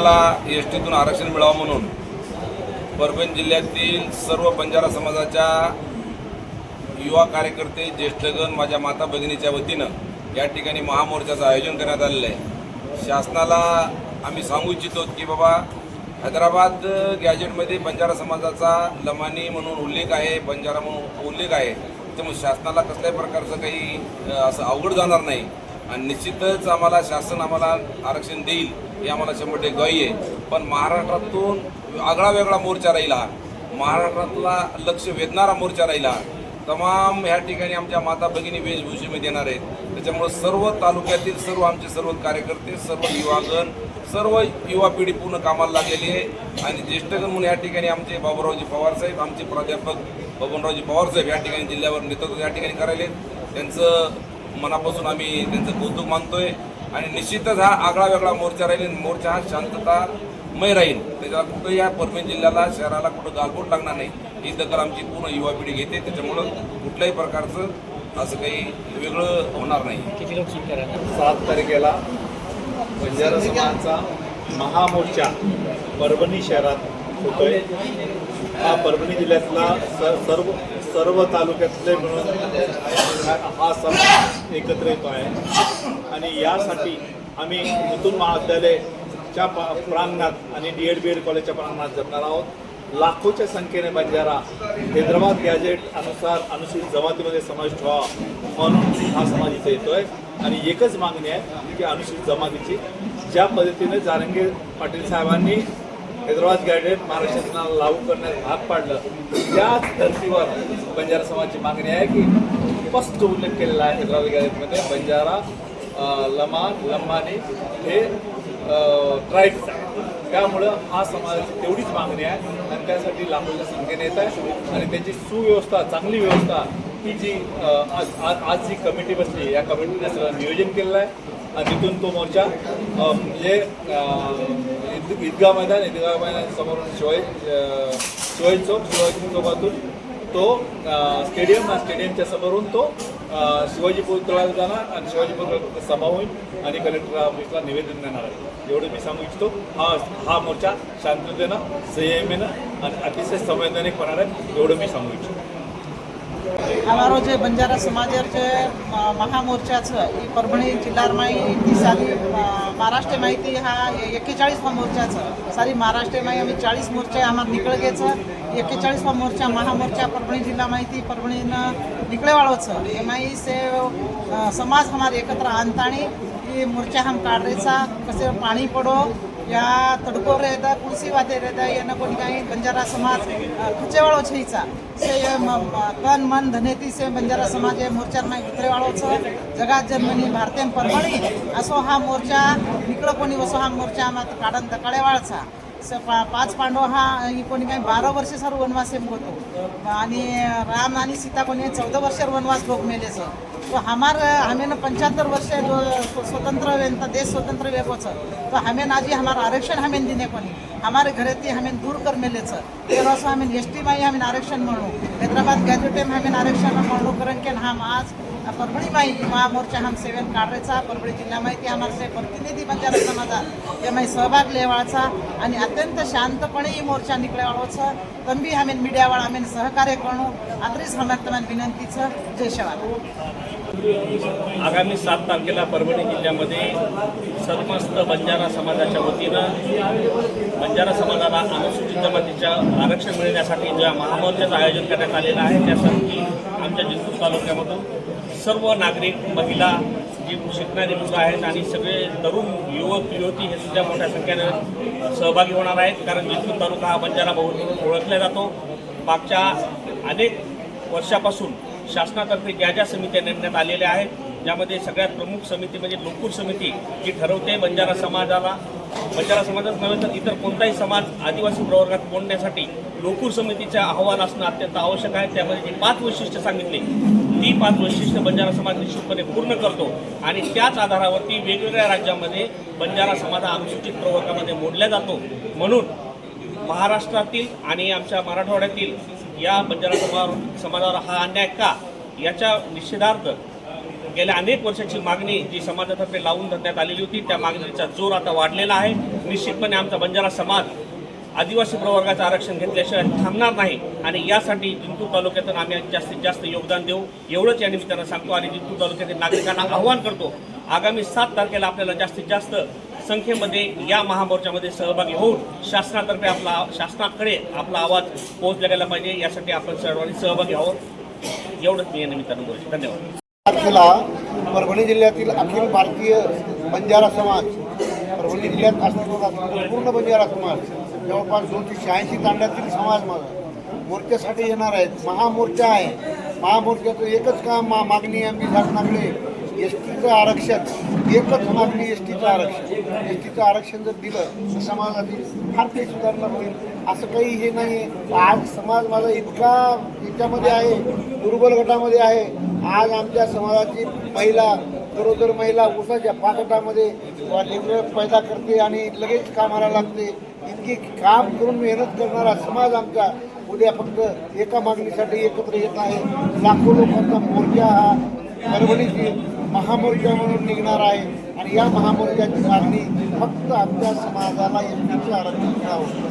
मला एस टीतून आरक्षण मिळावं म्हणून परभणी जिल्ह्यातील सर्व बंजारा समाजाच्या युवा कार्यकर्ते ज्येष्ठगण माझ्या माता भगिनीच्या वतीनं या ठिकाणी महामोर्चाचं आयोजन करण्यात आलेलं आहे. शासनाला आम्ही सांगू इच्छितो की बाबा हैदराबाद गॅजेटमध्ये बंजारा समाजाचा लमानी म्हणून उल्लेख आहे बंजारा म्हणून उल्लेख आहे. त्यामुळे शासनाला कसल्याही प्रकारचं काही असं अवघड जाणार नाही. आणि निश्चितच आम्हाला शासन आम्हाला आरक्षण देईल. हे आम्हाला शंभर टक्के आहे. पण महाराष्ट्रातून आगळा वेगळा मोर्चा राहिला. महाराष्ट्रातला लक्ष वेधणारा मोर्चा राहिला. तमाम ह्या ठिकाणी आमच्या माता भगिनी वेशभूषेमध्ये येणार आहेत. त्याच्यामुळं सर्व तालुक्यातील सर्व आमचे सर्व कार्यकर्ते सर्व युवागण सर्व युवा पिढी पूर्ण कामाला लागलेली आहे. आणि ज्येष्ठगण म्हणून या ठिकाणी आमचे बाबूरावजी पवार साहेब आमचे प्राध्यापक बबनरावजी पवार साहेब या ठिकाणी जिल्ह्यावर नेतृत्व या ठिकाणी करायले त्यांचं मनापासून आम्ही त्यांचं कौतुक मानतोय. आणि निश्चितच हा आगळा वेगळा मोर्चा राहील आणि मोर्चा हा शांततामय राहील. त्याच्याला कुठं या परभणी जिल्ह्याला शहराला कुठं गालबोट लागणार नाही. ही दखल आमची पूर्ण युवा पिढी घेते. त्याच्यामुळं कुठल्याही प्रकारचं असं काही वेगळं होणार नाही. किती लोक सात तारखेला बंजारा समाजाचा महामोर्चा परभणी शहरात होतोय. हा परभणी जिल्ह्यातला स सर्व सर्व तालुक्यातले मिळून हा सण एकत्र येतो आहे. आणि यासाठी आम्ही नूतन महाविद्यालयच्या प्रांगणात आणि डी एड बी एड कॉलेजच्या प्रांगणात जमणार आहोत. लाखोच्या संख्येने बंजारा हैदराबाद गॅजेट अनुसार अनुसूचित जमातीमध्ये समाविष्ट व्हावा म्हणून हा समाज इथे येतोय. आणि एकच मागणी आहे की अनुसूचित जमातीची ज्या पद्धतीने जारंगे पाटील साहेबांनी हैदराबाद गायडेड महाराष्ट्र शासनाला लागू करण्यास भाग पाडलं. त्याच धर्तीवर बंजारा समाजाची मागणी आहे की स्पष्ट उल्लेख केलेला आहे हैदराबाद गॅजेटमध्ये बंजारा लमान लंबानी हे ट्राईब्स आहे त्यामुळं हा समाजाची तेवढीच मागणी आहे आणि त्यासाठी लांबच्या संख्येने येत आहे आणि त्याची सुव्यवस्था चांगली व्यवस्था ही जी आज आज आज जी कमिटी बसली या कमिटीने सगळं नियोजन केलेलं आहे. आणि तिथून तो मोर्चा म्हणजे अ, ईदगाह मैदान ईदगाह मैदान समोर शिवाई अ, चौक शिवाजी चौकातून तो स्टेडियम हा स्टेडियमच्या समोरून तो शिवाजी पुतळ्याला जाणार आणि शिवाजी पुतळा सभा होईल आणि कलेक्टर ऑफिसला निवेदन देणार आहे. एवढं मी सांगू इच्छितो. हा हा मोर्चा शांततेनं संयमेनं आणि अतिशय संवैधानिक होणार आहे एवढं मी सांगू इच्छितो. અમારો જે બંજારા સમાજેર જે મહામોરચા છે એ પરભણી જિલ્લામાં ઈ સારી મહારાષ્ટ્રમાં ती हा एक्केचाळीसवा मोर्चा છે સારી મહારાષ્ટ્રમાં અમે ચાળીસ મોરચા આમાં નીકળી ગયા છે એકેચાળીસમાં મોરચા મહામોરચા પરભણી જિલ્લામાંથી પરભણીના નીકળેવાળો છે એમાં સે સમાજ અમારે એકત્ર આંતાણી એ મોરચા હમ કાઢ રહે છે પછી પાણી પડો या तडकोर रहता तुलसी वाते या यांना कोणी काही बंजारा समाज खुचेवाळो छईचा. से तन मन धनेती से बंजारा समाज हे मोर्चांना उतरेवाळोचं जगात जन्मनी भारतीय परमणी असो हा मोर्चा इकडं कोणी असो हा मोर्चा मात काढण तकाळेवाळचा पा- पाच पांडव हा ही कोणी काही बारा वर्ष सर वनवास होतो आणि राम आणि सीता कोणी चौदा वर्ष वनवास भोग मेले सर तो हमार हमें पंच्याहत्तर वर्ष स्वतंत्र देश स्वतंत्र वेगोच तो हमें आजी हमारा आरक्षण हमें दिने कोणी. हमारे घर ती हमें दूर कर मेलेच. ते असं हमें एस टी माई हमें आरक्षण म्हणू. हैदराबाद गॅजेटे हमें आरक्षण म्हणू कारण की हम आज परभणी माहिती महामोर्चा हम सेवन काढायचा. परभणी जिल्हा माहिती आम्हाला से प्रतिनिधी बंजारा समाजात यामध्ये सहभाग लेवाळचा आणि अत्यंत शांतपणे ही मोर्चा निकळेवाळोचं तंबी हमेन मीडियावाळा हमेन सहकार्य करणं आदरी समर्थमान विनंतीचं जय शिवाय आगामी सात तारखेला परभणी जिल्ह्यामध्ये सर्वस्त बंजारा समाजाच्या वतीनं बंजारा समाजाला अनुसूचित जमातीच्या आरक्षण मिळण्यासाठी ज्या महामोर्चाचं आयोजन करण्यात आलेलं आहे त्यासाठी आमच्या जिल्हा तालुक्यामधून सर्व नागरिक महिला जी शिकणारी मुलं आहेत आणि सगळे तरुण युवक युवती हे सुद्धा मोठ्या संख्येनं सहभागी होणार आहेत. कारण जिंतूर तालुका हा बंजारा बहुल ओळखला जातो. मागच्या अनेक वर्षापासून शासनातर्फे ज्या ज्या समित्या नेमण्यात आलेल्या आहेत ज्यामध्ये सगळ्यात प्रमुख समिती म्हणजे लोकूर समिती जी ठरवते बंजारा समाजाला बंजारा समाजात नव्हे तर इतर कोणताही समाज आदिवासी प्रवर्गात मोडण्यासाठी लोकूर समितीचा अहवाल असणं अत्यंत आवश्यक आहे. त्यामध्ये जी पाच वैशिष्ट्य सांगितली ती पाच वैशिष्ट्य बंजारा समाज निश्चितपणे पूर्ण करतो आणि त्याच आधारावरती वेगवेगळ्या राज्यामध्ये बंजारा समाज हा अनुसूचित प्रवर्गामध्ये मोडला जातो. म्हणून महाराष्ट्रातील आणि आमच्या मराठवाड्यातील या बंजारा समाज समाजावर हा अन्याय का? याच्या निषेधार्थ गेल्या अनेक वर्षाची मागणी जी समाजातर्फे लावून धरण्यात आलेली होती त्या मागणीचा जोर आता वाढलेला आहे. निश्चितपणे आमचा बंजारा समाज आदिवासी प्रवर्गाचं आरक्षण घेतल्याशिवाय थांबणार नाही आणि यासाठी जिंतूर तालुक्यातून आम्ही जास्तीत जास्त योगदान देऊ. एवढंच या निमित्तानं सांगतो आणि जिंतूर तालुक्यातील नागरिकांना आव्हान करतो आगामी सात तारखेला आपल्याला जास्तीत जास्त संख्येमध्ये या महामोर्चामध्ये सहभागी होऊन शासनातर्फे आपला शासनाकडे आपला आवाज पोहोचला गेला पाहिजे. यासाठी आपण सर्वांनी सहभागी आहोत. एवढंच मी या निमित्तानं बोलतो. धन्यवाद. तारखेला परभणी जिल्ह्यातील अखिल भारतीय बंजारा समाज परभणी जिल्ह्यात अस्तित्वात असलेला पूर्ण बंजारा समाज जवळपास दोनशे शहाऐंशी तांड्यातील समाज माझा. मोर्चासाठी येणार आहेत. महामोर्चा आहे. महामोर्चाचं एकच काम मा मागणी आहे आमची शासनाकडे. एस टीचं आरक्षण. एकच मागणी एस टीचं आरक्षण. एस टीचं आरक्षण जर दिलं तर समाजाची फार काही सुधारणा होईल. असं काही हे नाही आहे आज समाज माझा इतका याच्यामध्ये आहे दुर्बल गटामध्ये आहे. आज आमच्या समाजाची महिला गरोदर महिला ऊसाच्या पाकटामध्ये लेकरं पैदा करते आणि लगेच कामाला लागते. इतकी काम करून मेहनत करणारा समाज आमचा उद्या फक्त एका मागणीसाठी एकत्र येत आहे. लाखो लोकांचा मोर्चा हा परभणीची महामोर्चा म्हणून निघणार आहे. आणि या महामोर्चाची मागणी फक्त आमच्या समाजाला एकण्याचं आरक्षण मिळावं